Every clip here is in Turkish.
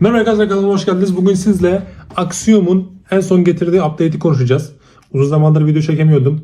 Merhaba arkadaşlar kanalıma hoş geldiniz. Bugün sizle Axiom'un en son getirdiği update'i konuşacağız. Uzun zamandır video çekemiyordum.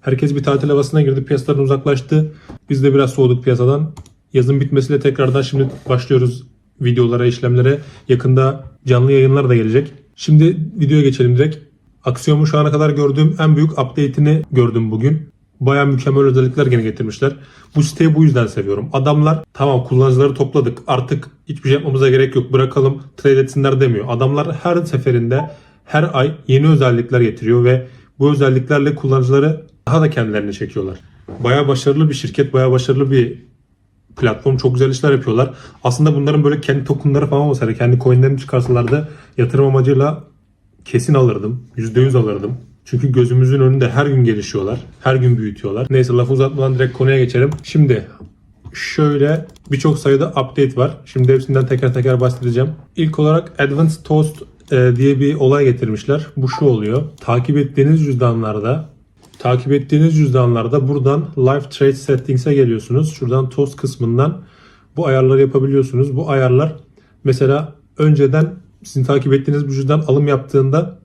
Herkes bir tatil havasına girdi. Piyasadan uzaklaştı. Biz de biraz soğuduk piyasadan. Yazın bitmesiyle tekrardan şimdi başlıyoruz videolara, işlemlere. Yakında canlı yayınlar da gelecek. Şimdi videoya geçelim direkt. Axiom'un şu ana kadar gördüğüm en büyük update'ini gördüm bugün. Baya mükemmel özellikler gene getirmişler. Bu siteyi bu yüzden seviyorum. Adamlar tamam kullanıcıları topladık artık hiçbir şey yapmamıza gerek yok bırakalım trade etsinler demiyor. Adamlar her seferinde her ay yeni özellikler getiriyor ve bu özelliklerle kullanıcıları daha da kendilerine çekiyorlar. Baya başarılı bir şirket, baya başarılı bir platform çok güzel işler yapıyorlar. Aslında bunların böyle kendi tokenları falan olsaydı, kendi coinlerini çıkarsalardı yatırım amacıyla kesin alırdım. %100 alırdım. Çünkü gözümüzün önünde her gün gelişiyorlar. Her gün büyütüyorlar. Neyse lafı uzatmadan direkt konuya geçelim. Şimdi şöyle birçok sayıda update var. Şimdi hepsinden teker teker bahsedeceğim. İlk olarak Advanced Toast e, diye bir olay getirmişler. Bu şu oluyor. Takip ettiğiniz cüzdanlarda takip ettiğiniz cüzdanlarda buradan Live Trade Settings'e geliyorsunuz. Şuradan Toast kısmından bu ayarları yapabiliyorsunuz. Bu ayarlar mesela önceden sizin takip ettiğiniz bu cüzdan alım yaptığında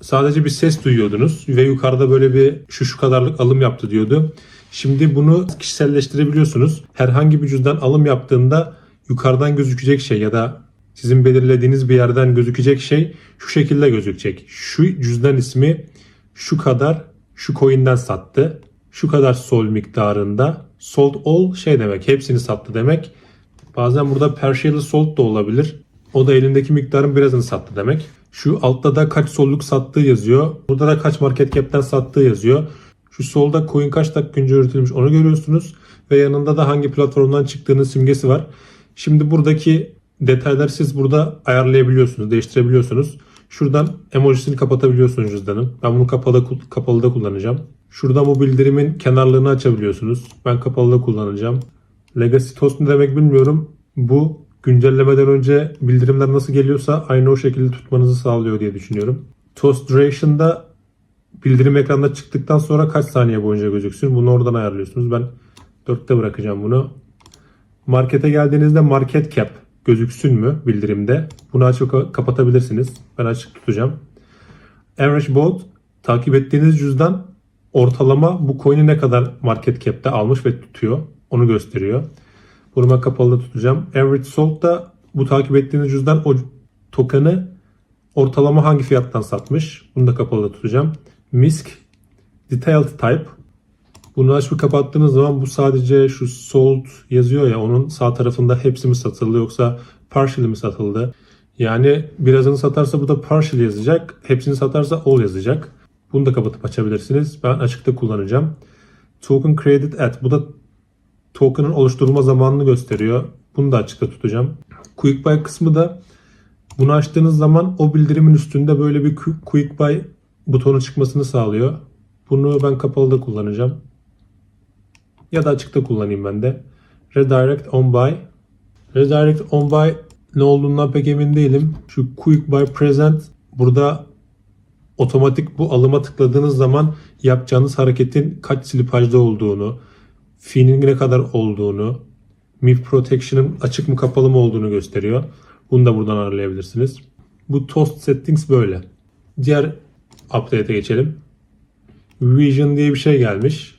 sadece bir ses duyuyordunuz ve yukarıda böyle bir şu şu kadarlık alım yaptı diyordu. Şimdi bunu kişiselleştirebiliyorsunuz. Herhangi bir cüzdan alım yaptığında yukarıdan gözükecek şey ya da sizin belirlediğiniz bir yerden gözükecek şey şu şekilde gözükecek. Şu cüzdan ismi şu kadar şu coin'den sattı. Şu kadar sol miktarında. Sold all şey demek. Hepsini sattı demek. Bazen burada partially sold da olabilir. O da elindeki miktarın birazını sattı demek. Şu altta da kaç solluk sattığı yazıyor. Burada da kaç market cap'ten sattığı yazıyor. Şu solda coin kaç dakika önce üretilmiş onu görüyorsunuz. Ve yanında da hangi platformdan çıktığının simgesi var. Şimdi buradaki detayları siz burada ayarlayabiliyorsunuz, değiştirebiliyorsunuz. Şuradan emojisini kapatabiliyorsunuz cüzdanın. Ben bunu kapalı, kapalıda kullanacağım. Şuradan bu bildirimin kenarlarını açabiliyorsunuz. Ben kapalıda kullanacağım. Legacy Toast ne demek bilmiyorum. Bu güncellemeden önce bildirimler nasıl geliyorsa aynı o şekilde tutmanızı sağlıyor diye düşünüyorum. Toast Duration'da bildirim ekranda çıktıktan sonra kaç saniye boyunca gözüksün bunu oradan ayarlıyorsunuz. Ben 4'te bırakacağım bunu. Markete geldiğinizde market cap gözüksün mü bildirimde? Bunu açıp kapatabilirsiniz. Ben açık tutacağım. Average bot takip ettiğiniz cüzdan ortalama bu coin'i ne kadar market cap'te almış ve tutuyor. Onu gösteriyor. Ben kapalı tutacağım. Average sold da bu takip ettiğiniz cüzdan o token'ı ortalama hangi fiyattan satmış. Bunu da kapalı tutacağım. MISC Detailed Type bunu açıp kapattığınız zaman bu sadece şu sold yazıyor ya onun sağ tarafında hepsi mi satıldı yoksa partially mi satıldı? Yani birazını satarsa bu da partial yazacak. Hepsini satarsa all yazacak. Bunu da kapatıp açabilirsiniz. Ben açıkta kullanacağım. Token created at. Bu da token'ın oluşturulma zamanını gösteriyor. Bunu da açıkta tutacağım. Quick buy kısmı da bunu açtığınız zaman o bildirimin üstünde böyle bir quick buy butonu çıkmasını sağlıyor. Bunu ben kapalıda kullanacağım. Ya da açıkta kullanayım ben de. Redirect on buy. Redirect on buy ne olduğundan pek emin değilim. Şu quick buy present burada otomatik bu alıma tıkladığınız zaman yapacağınız hareketin kaç slipajda olduğunu, fee'nin ne kadar olduğunu, MIF Protection'ın açık mı kapalı mı olduğunu gösteriyor. Bunu da buradan ayarlayabilirsiniz. Bu Toast Settings böyle. Diğer update'e geçelim. Vision diye bir şey gelmiş.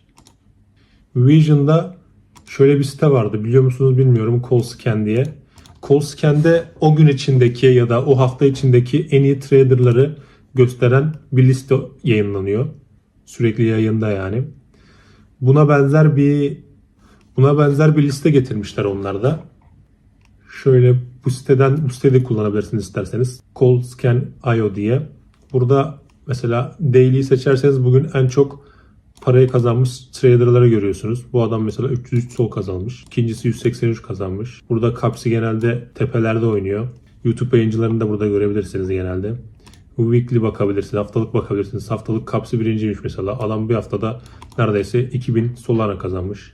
Vision'da şöyle bir site vardı biliyor musunuz bilmiyorum CallScan diye. CallScan'de o gün içindeki ya da o hafta içindeki en iyi traderları gösteren bir liste yayınlanıyor. Sürekli yayında yani. Buna benzer bir buna benzer bir liste getirmişler onlar da. Şöyle bu siteden bu sitede kullanabilirsiniz isterseniz. CallScan.io diye. Burada mesela daily seçerseniz bugün en çok parayı kazanmış traderları görüyorsunuz. Bu adam mesela 303 sol kazanmış. İkincisi 183 kazanmış. Burada Kapsi genelde tepelerde oynuyor. YouTube yayıncılarını da burada görebilirsiniz genelde. Weekly bakabilirsiniz, haftalık bakabilirsiniz. Haftalık Kapsi birinciymiş mesela. Adam bir haftada neredeyse 2000 Solana kazanmış.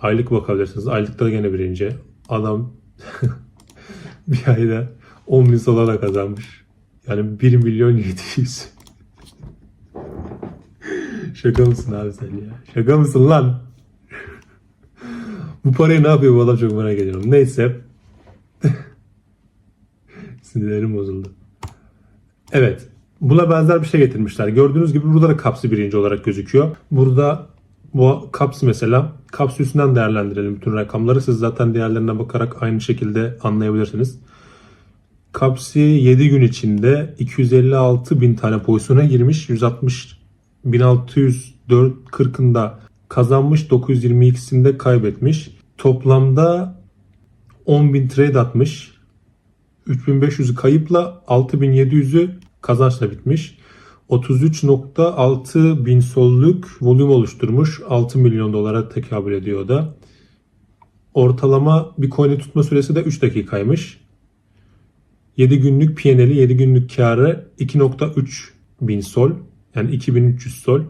Aylık bakabilirsiniz. Aylıkta gene birinci. Adam bir ayda 10 bin Solana kazanmış. Yani 1 milyon 700. Şaka mısın abi sen ya? Şaka mısın lan? bu parayı ne yapıyor bu adam çok merak ediyorum. Neyse. Sinirlerim bozuldu. Evet. Buna benzer bir şey getirmişler. Gördüğünüz gibi burada da kapsı birinci olarak gözüküyor. Burada bu kapsı mesela kapsı üstünden değerlendirelim bütün rakamları. Siz zaten diğerlerine bakarak aynı şekilde anlayabilirsiniz. Kapsi 7 gün içinde 256 bin tane pozisyona girmiş. 160 1604 40'ında kazanmış. 922'sinde kaybetmiş. Toplamda 10 bin trade atmış. 3500'ü kayıpla 6700'ü kazançla bitmiş. 33.6 bin solluk volüm oluşturmuş. 6 milyon dolara tekabül ediyor da. Ortalama bir coin'i tutma süresi de 3 dakikaymış. 7 günlük PNL'i 7 günlük karı 2.3 bin sol yani 2300 sol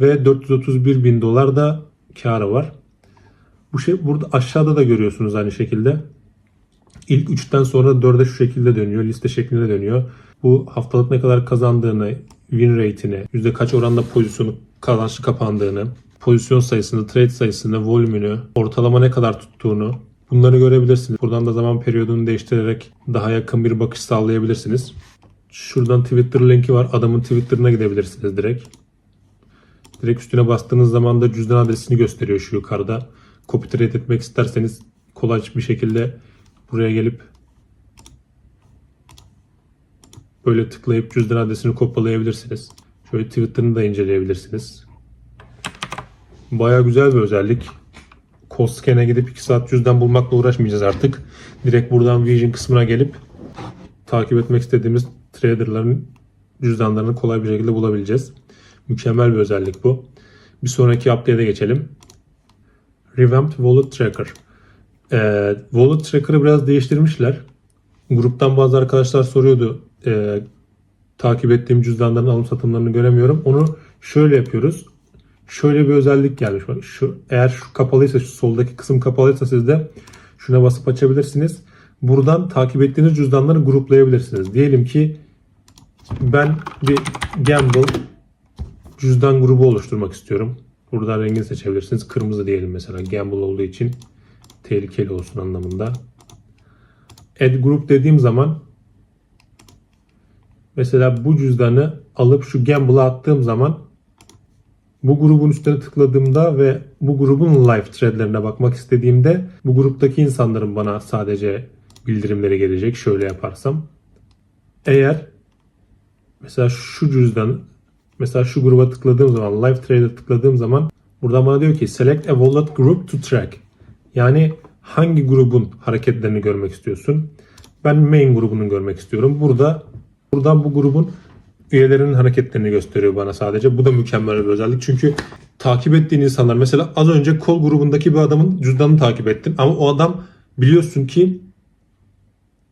ve 431 bin dolar da karı var. Bu şey burada aşağıda da görüyorsunuz aynı şekilde. İlk 3'ten sonra 4'e şu şekilde dönüyor. Liste şeklinde dönüyor. Bu haftalık ne kadar kazandığını, win rate'ini, yüzde kaç oranda pozisyonu kazançlı kapandığını, pozisyon sayısını, trade sayısını, volümünü, ortalama ne kadar tuttuğunu bunları görebilirsiniz. Buradan da zaman periyodunu değiştirerek daha yakın bir bakış sağlayabilirsiniz. Şuradan Twitter linki var. Adamın Twitter'ına gidebilirsiniz direkt. Direkt üstüne bastığınız zaman da cüzdan adresini gösteriyor şu yukarıda. Copy trade etmek isterseniz kolay bir şekilde buraya gelip böyle tıklayıp cüzdan adresini kopyalayabilirsiniz. Şöyle Twitter'ını da inceleyebilirsiniz. Baya güzel bir özellik. Coscan'e gidip 2 saat cüzdan bulmakla uğraşmayacağız artık. Direkt buradan Vision kısmına gelip takip etmek istediğimiz traderların cüzdanlarını kolay bir şekilde bulabileceğiz. Mükemmel bir özellik bu. Bir sonraki update'e geçelim. Revamped Wallet Tracker. Ee, Wallet Tracker'ı biraz değiştirmişler. Gruptan bazı arkadaşlar soruyordu. E, takip ettiğim cüzdanların alım satımlarını göremiyorum. Onu şöyle yapıyoruz. Şöyle bir özellik gelmiş. Bak şu eğer şu kapalıysa şu soldaki kısım kapalıysa siz de şuna basıp açabilirsiniz. Buradan takip ettiğiniz cüzdanları gruplayabilirsiniz. Diyelim ki ben bir Gamble cüzdan grubu oluşturmak istiyorum. Buradan rengini seçebilirsiniz. Kırmızı diyelim mesela. Gamble olduğu için tehlikeli olsun anlamında. Add group dediğim zaman mesela bu cüzdanı alıp şu Gamble'a attığım zaman bu grubun üstüne tıkladığımda ve bu grubun live threadlerine bakmak istediğimde bu gruptaki insanların bana sadece bildirimleri gelecek şöyle yaparsam. Eğer mesela şu cüzdan mesela şu gruba tıkladığım zaman live trade'e tıkladığım zaman buradan bana diyor ki select a wallet group to track. Yani hangi grubun hareketlerini görmek istiyorsun? Ben main grubunun görmek istiyorum. Burada buradan bu grubun üyelerinin hareketlerini gösteriyor bana sadece. Bu da mükemmel bir özellik. Çünkü takip ettiğin insanlar mesela az önce kol grubundaki bir adamın cüzdanını takip ettin ama o adam biliyorsun ki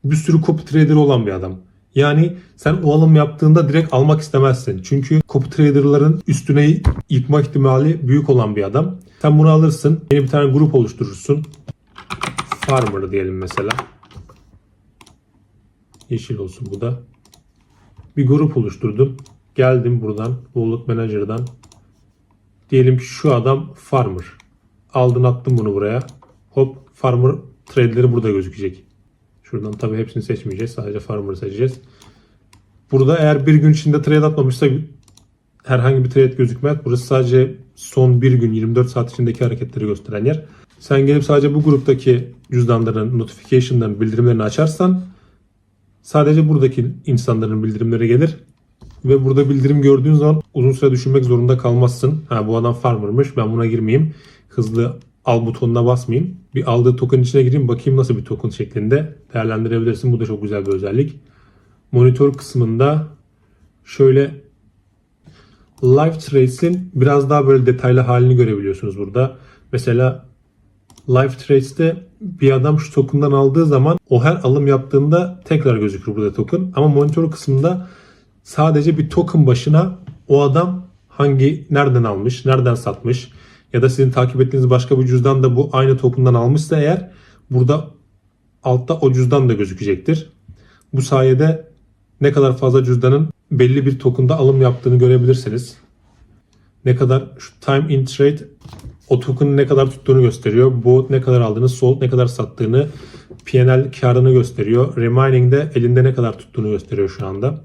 bir sürü copy trader olan bir adam. Yani sen o alım yaptığında direkt almak istemezsin. Çünkü copy traderların üstüne yıkma ihtimali büyük olan bir adam. Sen bunu alırsın. Yeni bir tane grup oluşturursun. Farmer diyelim mesela. Yeşil olsun bu da. Bir grup oluşturdum. Geldim buradan Wallet Manager'dan. Diyelim ki şu adam Farmer. Aldın attın bunu buraya. Hop Farmer trade'leri burada gözükecek. Şuradan tabii hepsini seçmeyeceğiz. Sadece Farmer'ı seçeceğiz. Burada eğer bir gün içinde trade atmamışsa herhangi bir trade gözükmez. Burası sadece son bir gün 24 saat içindeki hareketleri gösteren yer. Sen gelip sadece bu gruptaki cüzdanların notification'ların bildirimlerini açarsan sadece buradaki insanların bildirimleri gelir. Ve burada bildirim gördüğün zaman uzun süre düşünmek zorunda kalmazsın. Ha bu adam farmermış ben buna girmeyeyim. Hızlı al butonuna basmayayım. Bir aldığı token içine gireyim bakayım nasıl bir token şeklinde değerlendirebilirsin. Bu da çok güzel bir özellik. Monitör kısmında şöyle Live Trades'in biraz daha böyle detaylı halini görebiliyorsunuz burada. Mesela Live Trades'te bir adam şu token'dan aldığı zaman o her alım yaptığında tekrar gözükür burada token. Ama monitör kısmında sadece bir token başına o adam hangi nereden almış, nereden satmış ya da sizin takip ettiğiniz başka bir cüzdan da bu aynı token'dan almışsa eğer burada altta o cüzdan da gözükecektir. Bu sayede ne kadar fazla cüzdanın belli bir token'da alım yaptığını görebilirsiniz. Ne kadar şu time in trade o token'ın ne kadar tuttuğunu gösteriyor. Bot ne kadar aldığını, sold ne kadar sattığını P&L karını gösteriyor. Remaining de elinde ne kadar tuttuğunu gösteriyor şu anda.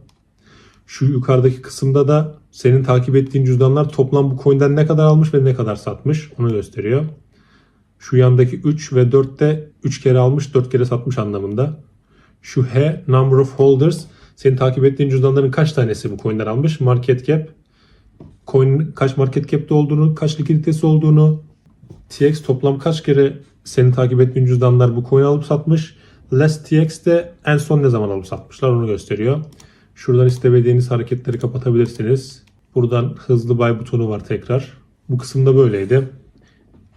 Şu yukarıdaki kısımda da senin takip ettiğin cüzdanlar toplam bu coin'den ne kadar almış ve ne kadar satmış onu gösteriyor. Şu yandaki 3 ve 4 de 3 kere almış 4 kere satmış anlamında. Şu H number of holders senin takip ettiğin cüzdanların kaç tanesi bu coin'den almış? Market cap coin kaç market cap'te olduğunu, kaç likiditesi olduğunu, TX toplam kaç kere senin takip ettiğin cüzdanlar bu coin alıp satmış. Less TX de en son ne zaman alıp satmışlar onu gösteriyor. Şuradan istemediğiniz hareketleri kapatabilirsiniz. Buradan hızlı buy butonu var tekrar. Bu kısımda böyleydi.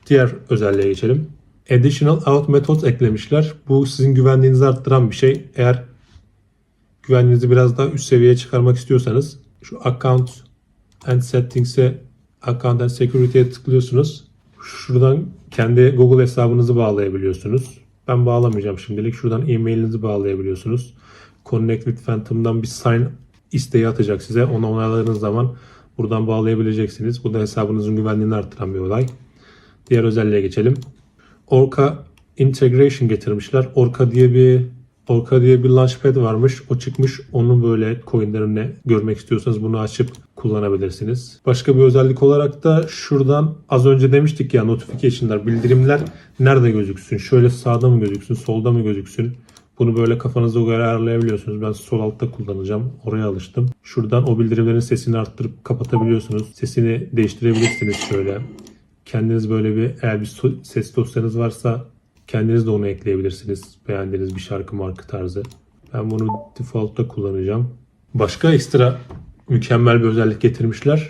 Diğer özelliğe geçelim. Additional out methods eklemişler. Bu sizin güvenliğinizi arttıran bir şey. Eğer güvenliğinizi biraz daha üst seviyeye çıkarmak istiyorsanız şu account and settings'e account and security'ye tıklıyorsunuz. Şuradan kendi Google hesabınızı bağlayabiliyorsunuz. Ben bağlamayacağım şimdilik. Şuradan e-mailinizi bağlayabiliyorsunuz. Connect with Phantom'dan bir sign isteği atacak size. Onu onayladığınız zaman buradan bağlayabileceksiniz. Bu da hesabınızın güvenliğini arttıran bir olay. Diğer özelliğe geçelim. Orca Integration getirmişler. Orca diye bir Orca diye bir launchpad varmış. O çıkmış. Onu böyle coinlerini görmek istiyorsanız bunu açıp kullanabilirsiniz. Başka bir özellik olarak da şuradan az önce demiştik ya notification'lar, bildirimler nerede gözüksün? Şöyle sağda mı gözüksün, solda mı gözüksün? Bunu böyle kafanıza göre ayarlayabiliyorsunuz. Ben sol altta kullanacağım. Oraya alıştım. Şuradan o bildirimlerin sesini arttırıp kapatabiliyorsunuz. Sesini değiştirebilirsiniz şöyle. Kendiniz böyle bir eğer bir ses dosyanız varsa kendiniz de onu ekleyebilirsiniz. Beğendiğiniz bir şarkı marka tarzı. Ben bunu default'ta kullanacağım. Başka ekstra mükemmel bir özellik getirmişler.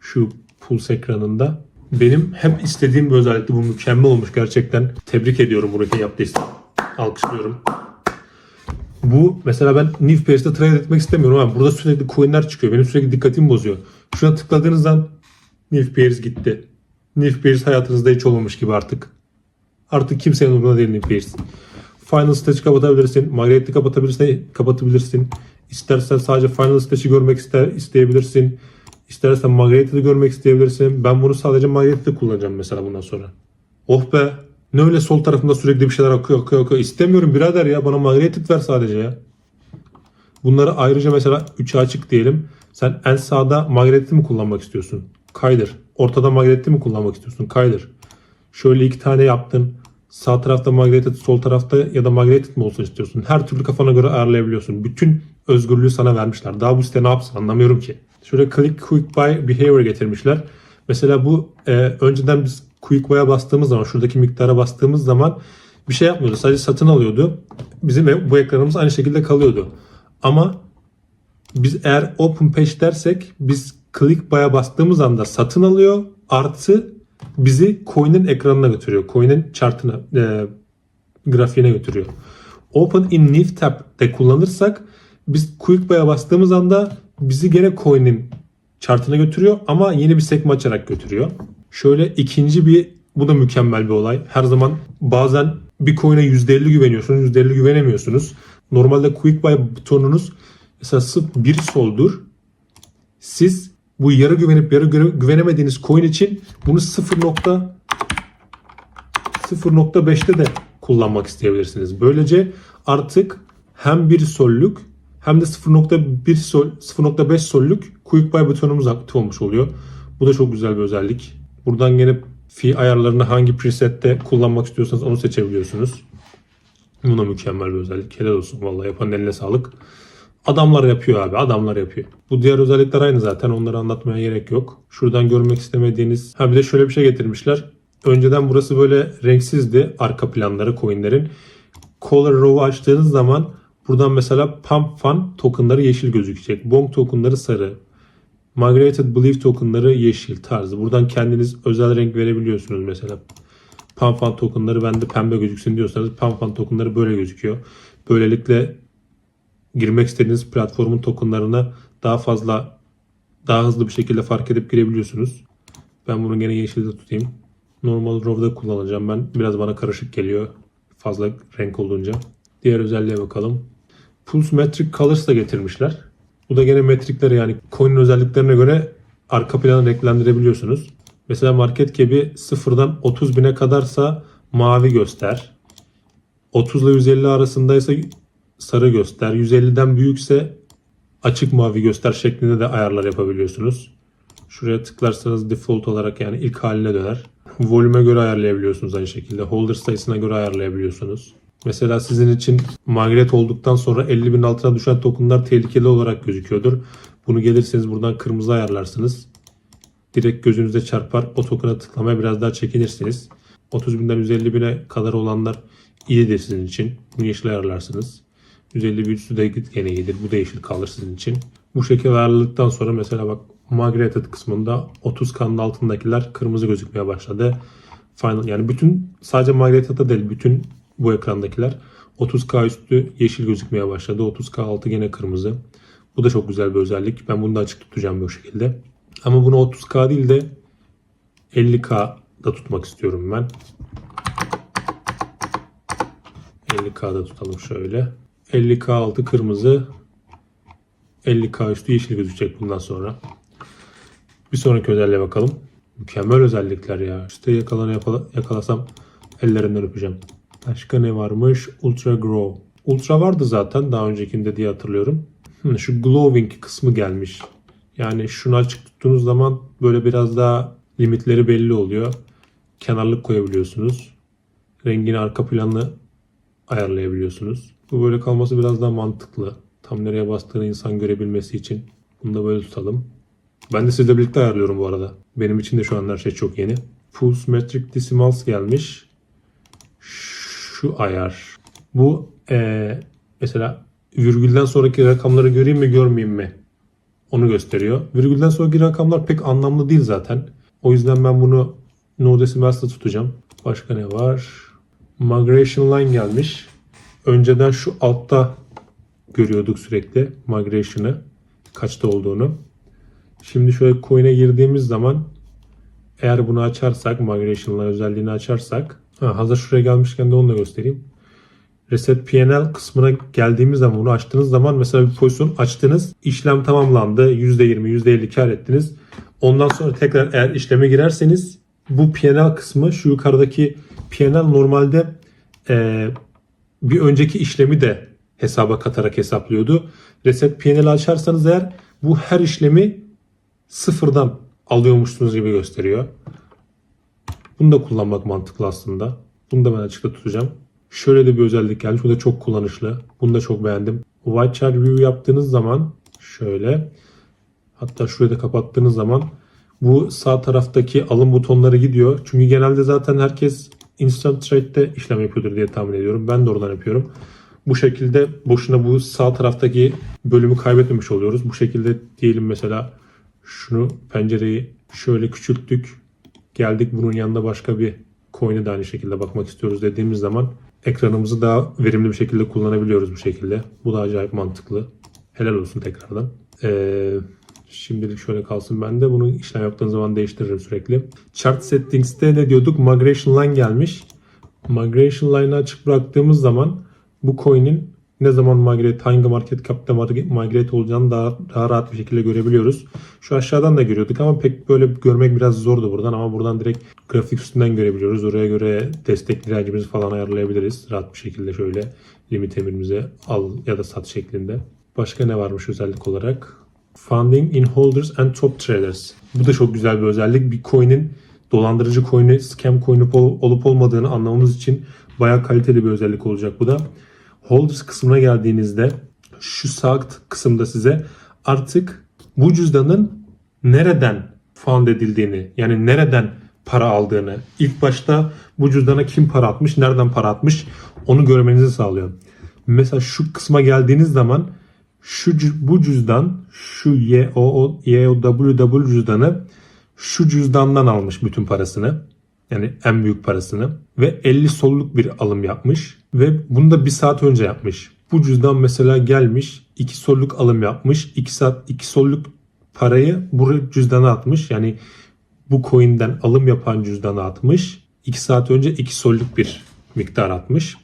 Şu Pulse ekranında. Benim hep istediğim bir özellikti. Bu mükemmel olmuş gerçekten. Tebrik ediyorum Burak'ın yaptıysa. Alkışlıyorum. Bu mesela ben New Pairs'te trade etmek istemiyorum ama burada sürekli coinler çıkıyor. Benim sürekli dikkatimi bozuyor. Şuna tıkladığınızdan New Pairs gitti. New Pairs hayatınızda hiç olmamış gibi artık. Artık kimsenin umurunda değil New Pairs. Final Stage'i kapatabilirsin. Margaret'i kapatabilirsin. kapatabilirsin. İstersen sadece Final Stage'i görmek ister, isteyebilirsin. İstersen Margaret'i de görmek isteyebilirsin. Ben bunu sadece Margaret'te kullanacağım mesela bundan sonra. Oh be. Ne öyle sol tarafında sürekli bir şeyler akıyor akıyor akıyor. İstemiyorum birader ya. Bana Margaret'i ver sadece ya. Bunları ayrıca mesela 3'e açık diyelim. Sen en sağda Margaret'i mi kullanmak istiyorsun? Kaydır. Ortada Margaret'i mi kullanmak istiyorsun? Kaydır. Şöyle iki tane yaptın. Sağ tarafta Margaret, sol tarafta ya da Margaret mi olsun istiyorsun? Her türlü kafana göre ayarlayabiliyorsun. Bütün özgürlüğü sana vermişler. Daha bu site ne yapsın anlamıyorum ki. Şöyle click quick buy behavior getirmişler. Mesela bu e, önceden biz quick buy'a bastığımız zaman şuradaki miktara bastığımız zaman bir şey yapmıyordu. Sadece satın alıyordu. Bizim bu ekranımız aynı şekilde kalıyordu. Ama biz eğer open page dersek biz click buy'a bastığımız anda satın alıyor artı bizi coin'in ekranına götürüyor. Coin'in chartına, e, grafiğine götürüyor. Open in New tab'de kullanırsak biz quick buy'a bastığımız anda bizi gene coin'in chartına götürüyor ama yeni bir sekme açarak götürüyor. Şöyle ikinci bir bu da mükemmel bir olay. Her zaman bazen bir coin'e %50 güveniyorsunuz, %50 güvenemiyorsunuz. Normalde quick buy butonunuz mesela sırf bir soldur. Siz bu yarı güvenip yarı güve- güvenemediğiniz coin için bunu 0. 0.5'te de kullanmak isteyebilirsiniz. Böylece artık hem bir solluk hem de 0.1 sol 0.5 solluk quick buy butonumuz aktif olmuş oluyor. Bu da çok güzel bir özellik. Buradan gelip fee ayarlarını hangi presette kullanmak istiyorsanız onu seçebiliyorsunuz. Bu da mükemmel bir özellik. Helal olsun vallahi yapan eline sağlık. Adamlar yapıyor abi. Adamlar yapıyor. Bu diğer özellikler aynı zaten. Onları anlatmaya gerek yok. Şuradan görmek istemediğiniz. Ha bir de şöyle bir şey getirmişler. Önceden burası böyle renksizdi. Arka planları coinlerin. Color Row'u açtığınız zaman buradan mesela Pump Fun tokenları yeşil gözükecek. Bong tokenları sarı. Migrated Belief tokenları yeşil tarzı. Buradan kendiniz özel renk verebiliyorsunuz mesela. Pump Fun tokenları bende pembe gözüksün diyorsanız Pump Fun tokenları böyle gözüküyor. Böylelikle girmek istediğiniz platformun tokenlarına daha fazla daha hızlı bir şekilde fark edip girebiliyorsunuz. Ben bunu gene yeşilde tutayım. Normal Raw'da kullanacağım ben. Biraz bana karışık geliyor. Fazla renk olunca. Diğer özelliğe bakalım. Pulse Metric Colors da getirmişler. Bu da gene metrikler yani coin'in özelliklerine göre arka planı renklendirebiliyorsunuz. Mesela market cap'i sıfırdan 30 bine kadarsa mavi göster. 30 ile 150 arasındaysa sarı göster. 150'den büyükse açık mavi göster şeklinde de ayarlar yapabiliyorsunuz. Şuraya tıklarsanız default olarak yani ilk haline döner. Volüme göre ayarlayabiliyorsunuz aynı şekilde. Holder sayısına göre ayarlayabiliyorsunuz. Mesela sizin için migrat olduktan sonra 50 bin altına düşen tokenlar tehlikeli olarak gözüküyordur. Bunu gelirseniz buradan kırmızı ayarlarsınız. Direkt gözünüze çarpar. O token'a tıklamaya biraz daha çekinirsiniz. 30 binden 150 bine kadar olanlar iyidir sizin için. Bunu yeşil ayarlarsınız. 150 bin üstü de gene iyidir. Bu yeşil kalır sizin için. Bu şekilde ayarladıktan sonra mesela bak migrated kısmında 30 kanın altındakiler kırmızı gözükmeye başladı. Final yani bütün sadece migrated'da değil bütün bu ekrandakiler 30K üstü yeşil gözükmeye başladı. 30K altı gene kırmızı. Bu da çok güzel bir özellik. Ben bunu da açık tutacağım bu şekilde. Ama bunu 30K değil de 50K da tutmak istiyorum ben. 50K'da tutalım şöyle. 50K altı kırmızı. 50K üstü yeşil gözükecek bundan sonra. Bir sonraki özelliğe bakalım. Mükemmel özellikler ya. İşte yakalanı yakala- yakalasam ellerinden öpeceğim. Başka ne varmış? Ultra Grow. Ultra vardı zaten daha öncekinde diye hatırlıyorum. Hı, şu glowing kısmı gelmiş. Yani şunu açık tuttuğunuz zaman böyle biraz daha limitleri belli oluyor. Kenarlık koyabiliyorsunuz. Rengini arka planlı ayarlayabiliyorsunuz. Bu böyle kalması biraz daha mantıklı. Tam nereye bastığını insan görebilmesi için. Bunu da böyle tutalım. Ben de sizle birlikte ayarlıyorum bu arada. Benim için de şu an her şey çok yeni. Pulse Metric Decimals gelmiş. Şu ayar. Bu eee, mesela virgülden sonraki rakamları göreyim mi görmeyeyim mi? Onu gösteriyor. Virgülden sonraki rakamlar pek anlamlı değil zaten. O yüzden ben bunu no decimals'ta tutacağım. Başka ne var? Migration line gelmiş. Önceden şu altta görüyorduk sürekli migration'ı. Kaçta olduğunu. Şimdi şöyle coin'e girdiğimiz zaman eğer bunu açarsak, migration'lar özelliğini açarsak, ha, hazır şuraya gelmişken de onu da göstereyim. Reset PNL kısmına geldiğimiz zaman bunu açtığınız zaman mesela bir pozisyon açtınız, işlem tamamlandı, %20, %50 kar ettiniz. Ondan sonra tekrar eğer işleme girerseniz bu PNL kısmı şu yukarıdaki PNL normalde eee, bir önceki işlemi de hesaba katarak hesaplıyordu. Reset PNL açarsanız eğer bu her işlemi sıfırdan alıyormuşsunuz gibi gösteriyor. Bunu da kullanmak mantıklı aslında. Bunu da ben açıkta tutacağım. Şöyle de bir özellik gelmiş. Bu da çok kullanışlı. Bunu da çok beğendim. White chart view yaptığınız zaman şöyle hatta şurayı da kapattığınız zaman bu sağ taraftaki alım butonları gidiyor. Çünkü genelde zaten herkes instant trade'de işlem yapıyordur diye tahmin ediyorum. Ben de oradan yapıyorum. Bu şekilde boşuna bu sağ taraftaki bölümü kaybetmemiş oluyoruz. Bu şekilde diyelim mesela şunu pencereyi şöyle küçülttük. Geldik bunun yanında başka bir coin'e de aynı şekilde bakmak istiyoruz dediğimiz zaman ekranımızı daha verimli bir şekilde kullanabiliyoruz bu şekilde. Bu da acayip mantıklı. Helal olsun tekrardan. Ee, şimdilik şöyle kalsın ben de bunu işlem yaptığım zaman değiştiririm sürekli. Chart settings'te ne diyorduk? Migration line gelmiş. Migration line'ı açık bıraktığımız zaman bu coin'in ne zaman migrate, hangi market cap'ta migrate olacağını daha, daha rahat bir şekilde görebiliyoruz. Şu aşağıdan da görüyorduk ama pek böyle görmek biraz zordu buradan ama buradan direkt grafik üstünden görebiliyoruz. Oraya göre destek direncimizi falan ayarlayabiliriz. Rahat bir şekilde şöyle limit emirimize al ya da sat şeklinde. Başka ne varmış özellik olarak? Funding in holders and top traders. Bu da çok güzel bir özellik. Bir coin'in dolandırıcı coin'i, scam coin olup olmadığını anlamamız için bayağı kaliteli bir özellik olacak bu da. Holders kısmına geldiğinizde şu sağ kısımda size artık bu cüzdanın nereden found edildiğini yani nereden para aldığını ilk başta bu cüzdana kim para atmış nereden para atmış onu görmenizi sağlıyor. Mesela şu kısma geldiğiniz zaman şu bu cüzdan şu YOO YOWW cüzdanı şu cüzdandan almış bütün parasını. Yani en büyük parasını ve 50 solluk bir alım yapmış ve bunu da bir saat önce yapmış. Bu cüzdan mesela gelmiş 2 solluk alım yapmış. 2 saat 2 solluk parayı bu cüzdana atmış. Yani bu coin'den alım yapan cüzdana atmış. 2 saat önce 2 solluk bir miktar atmış.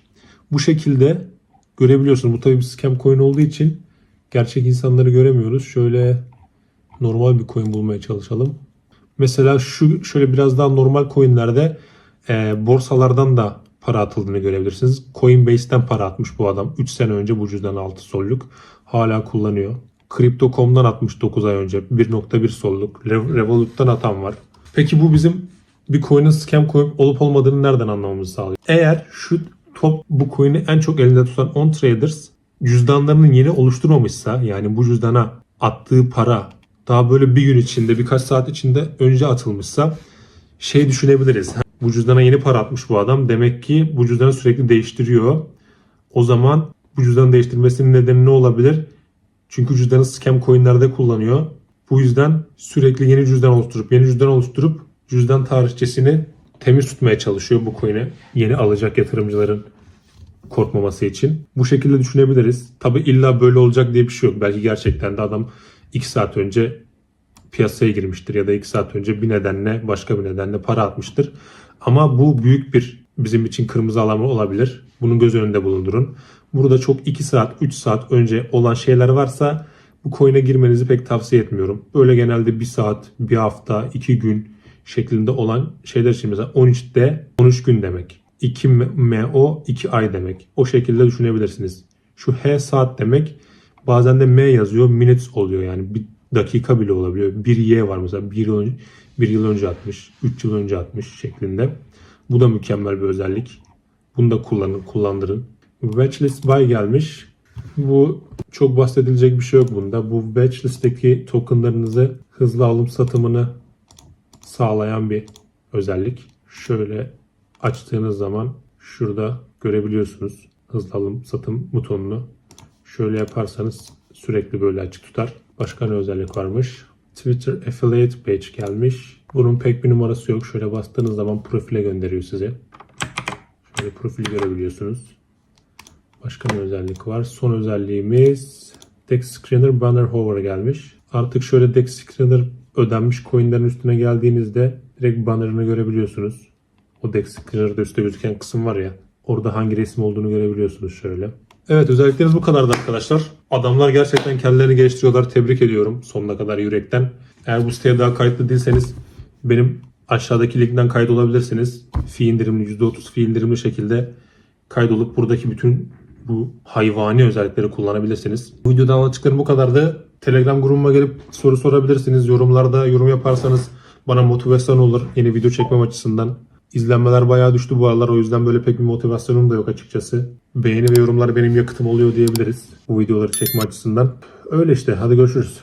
Bu şekilde görebiliyorsunuz. Bu tabii bir scam coin olduğu için gerçek insanları göremiyoruz. Şöyle normal bir coin bulmaya çalışalım. Mesela şu şöyle biraz daha normal coinlerde e, borsalardan da para atıldığını görebilirsiniz. Coinbase'den para atmış bu adam. 3 sene önce bu cüzdan 6 solluk. Hala kullanıyor. Crypto.com'dan atmış 9 ay önce. 1.1 solluk. Rev- Revolut'tan atan var. Peki bu bizim bir coin'in scam coin olup olmadığını nereden anlamamızı sağlıyor? Eğer şu top bu coin'i en çok elinde tutan on traders cüzdanlarını yeni oluşturmamışsa yani bu cüzdana attığı para daha böyle bir gün içinde birkaç saat içinde önce atılmışsa şey düşünebiliriz. Bu cüzdana yeni para atmış bu adam. Demek ki bu cüzdanı sürekli değiştiriyor. O zaman bu cüzdanı değiştirmesinin nedeni ne olabilir? Çünkü cüzdanı scam coinlerde kullanıyor. Bu yüzden sürekli yeni cüzdan oluşturup yeni cüzdan oluşturup cüzdan tarihçesini temiz tutmaya çalışıyor bu coin'i. Yeni alacak yatırımcıların korkmaması için. Bu şekilde düşünebiliriz. Tabi illa böyle olacak diye bir şey yok. Belki gerçekten de adam 2 saat önce piyasaya girmiştir ya da 2 saat önce bir nedenle başka bir nedenle para atmıştır. Ama bu büyük bir bizim için kırmızı alan olabilir. Bunu göz önünde bulundurun. Burada çok 2 saat 3 saat önce olan şeyler varsa bu coin'e girmenizi pek tavsiye etmiyorum. Böyle genelde 1 saat, 1 hafta, 2 gün şeklinde olan şeyler için mesela 13'te 13 gün demek. 2 MO 2 ay demek. O şekilde düşünebilirsiniz. Şu H saat demek bazen de M yazıyor minutes oluyor yani bir dakika bile olabiliyor. Bir Y var mesela bir yıl önce, bir yıl önce atmış, 3 yıl önce atmış şeklinde. Bu da mükemmel bir özellik. Bunu da kullanın, kullandırın. Watchlist buy gelmiş. Bu çok bahsedilecek bir şey yok bunda. Bu watchlist'teki tokenlarınızı hızlı alım satımını sağlayan bir özellik. Şöyle açtığınız zaman şurada görebiliyorsunuz hızlı alım satım butonunu. Şöyle yaparsanız sürekli böyle açık tutar. Başka ne özellik varmış? Twitter Affiliate Page gelmiş. Bunun pek bir numarası yok. Şöyle bastığınız zaman profile gönderiyor sizi. Şöyle profili görebiliyorsunuz. Başka ne özellik var? Son özelliğimiz Dex Screener Banner Hover gelmiş. Artık şöyle Dex Screener ödenmiş coinlerin üstüne geldiğinizde direkt bannerını görebiliyorsunuz. O Dex Screener'da üstte gözüken kısım var ya. Orada hangi resim olduğunu görebiliyorsunuz şöyle. Evet özelliklerimiz bu kadardı arkadaşlar. Adamlar gerçekten kendilerini geliştiriyorlar. Tebrik ediyorum sonuna kadar yürekten. Eğer bu siteye daha kayıtlı değilseniz benim aşağıdaki linkten kaydolabilirsiniz. Fi indirimli %30 fi indirimli şekilde kaydolup buradaki bütün bu hayvani özellikleri kullanabilirsiniz. Bu videoda anlattıklarım bu kadardı. Telegram grubuma gelip soru sorabilirsiniz. Yorumlarda yorum yaparsanız bana motivasyon olur yeni video çekmem açısından. İzlenmeler bayağı düştü bu aralar o yüzden böyle pek bir motivasyonum da yok açıkçası. Beğeni ve yorumlar benim yakıtım oluyor diyebiliriz bu videoları çekme açısından. Öyle işte hadi görüşürüz.